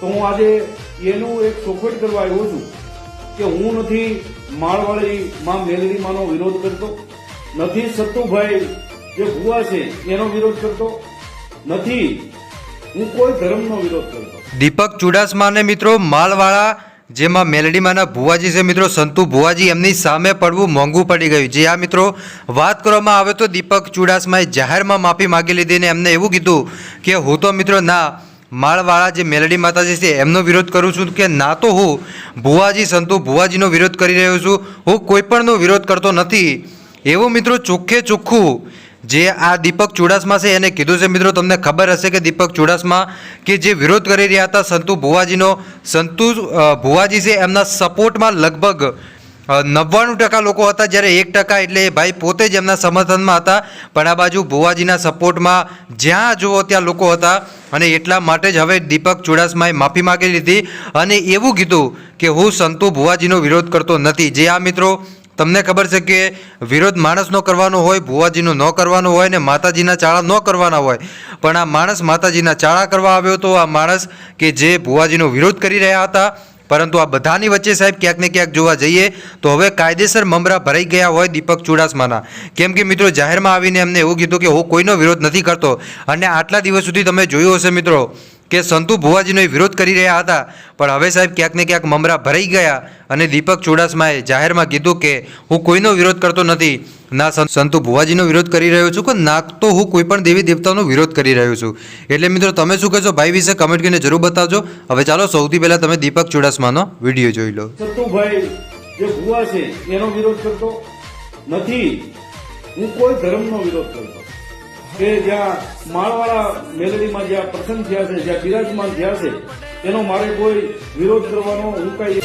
તો હું આજે એનું એક ચોખવટ કરવા આવ્યો છું કે હું નથી માળવાળી માં માનો વિરોધ કરતો, નથી સત્તુભાઈ જે ભુવા છે એનો વિરોધ કરતો, નથી, હું કોઈ ધર્મનો વિરોધ કરતો. દીપક ચુડાસમાને મિત્રો માલવાળા જેમાં મેલડીમાંના ભુવાજી છે, મિત્રો સંતુ ભુવાજી એમની સામે પડવું મોંઘું પડી ગયું. જે આ મિત્રો વાત કરવામાં આવે તો દીપક ચુડાસમાએ જાહેરમાં માફી માગી લીધી ને એમને એવું કીધું કે હું તો મિત્રો ના માળવાળા જે મેલડી માતાજી છે, એમનો વિરોધ કરું છું કે ના તો હું ભુવાજી, સંતુ ભુવાજીનો વિરોધ કરી રહ્યો છું. હું કોઈપણનો વિરોધ કરતો નથી. એવું મિત્રો ચોખ્ખે ચોખ્ખું જે આ દીપક ચુડાસમા છે, એને કીધું છે મિત્રો, તમને ખબર હશે કે દીપક ચુડાસમા કે જે વિરોધ કરી રહ્યા હતા સંતુ ભુવાજીનો, સંતુ ભુવાજી છે, એમના સપોર્ટમાં લગભગ નવ્વાણું ટકા લોકો હતા, જ્યારે એક ટકા એટલે ભાઈ પોતે જ એમના સમર્થનમાં હતા. પણ આ બાજુ ભુવાજીના સપોર્ટમાં જ્યાં જુઓ ત્યાં લોકો હતા. અને એટલા માટે જ હવે દીપક ચુડાસમાએ માફી માગી લીધી અને એવું કીધું કે હું સંતુ ભુવાજીનો વિરોધ કરતો નથી. જે આ મિત્રો, તમને ખબર છે કે વિરોધ માણસનો કરવાનો હોય, ભુવાજીનો ન કરવાનો હોય ને માતાજીના ચાળા ન કરવાના હોય. પણ આ માણસ માતાજીના ચાળા કરવા આવ્યો હતો આ માણસ કે જે ભુવાજીનો વિરોધ કરી રહ્યા હતા પરંતુ આ બધાની વચ્ચે સાહેબ ક્યાંક ને ક્યાંક જોવા જઈએ તો હવે કાયદેસર મમરા ભરાઈ ગયા હોય દીપક ચુડાસમાના. કેમ કે મિત્રો જાહેરમાં આવીને એમને એવું કીધું કે હું કોઈનો વિરોધ નથી કરતો. અને આટલા દિવસ સુધી તમે જોયું હશે મિત્રો કે સંતુ ભુવાજીનો વિરોધ કરી રહ્યા હતા. પણ હવે સાહેબ ક્યાંક ને ક્યાંક મમરા ભરાઈ ગયા અને દીપક ચુડાસમાએ જાહેરમાં કીધું કે હું કોઈનો વિરોધ કરતો નથી. ના સંતુ ભુવાજીનો વિરોધ કરી રહ્યો છું કે ના, તો હું કોઈ પણ દેવી દેવતાનો વિરોધ કરી રહ્યો છું. એટલે મિત્રો, તમે શું કહેશો? ભાઈ વિશે કમેન્ટ કરીને જરૂર બતાવજો. હવે ચાલો, સૌથી પહેલાં તમે દીપક ચુડાસમાનો વીડિયો જોઈ લો. સંતુભાઈ એનો વિરોધ કરતો નથી. હું કોઈ ધર્મનો વિરોધ કરતો. કે જ્યાં માળવાળા મેલડીમાં જ્યાં પ્રસન્ન થયા છે, જ્યાં બિરાજમાન થયા છે, એનો મારે કોઈ વિરોધ કરવાનો હું કઈ